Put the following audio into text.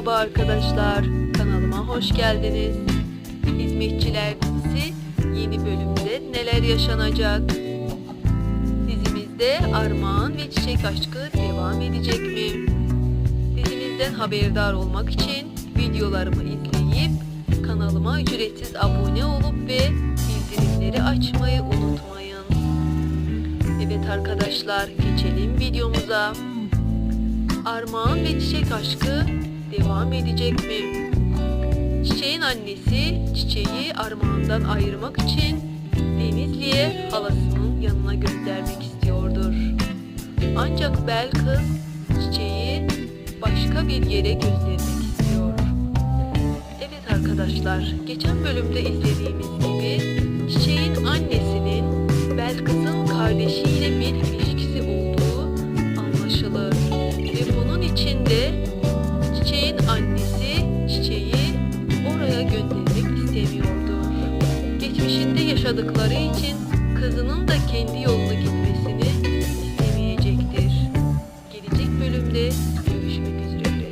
Merhaba arkadaşlar, kanalıma hoş geldiniz. Hizmetçiler dizisi yeni bölümde neler yaşanacak? Dizimizde Armağan ve Çiçek aşkı devam edecek mi? Dizimizden haberdar olmak için videolarımı izleyip kanalıma ücretsiz abone olup ve bildirimleri açmayı unutmayın. Evet arkadaşlar, geçelim videomuza. Armağan ve Çiçek aşkı devam edecek mi? Çiçeğin annesi çiçeği Armağan'dan ayırmak için Denizli'ye halasının yanına göndermek istiyordur. Ancak Bel kız çiçeği başka bir yere göndermek istiyor. Evet arkadaşlar, geçen bölümde izlediğimiz gibi çiçeğin annesinin Bel kızın kardeşiyle yaşadıkları için kızının da kendi yoluna gitmesini istemeyecektir. Gelecek bölümde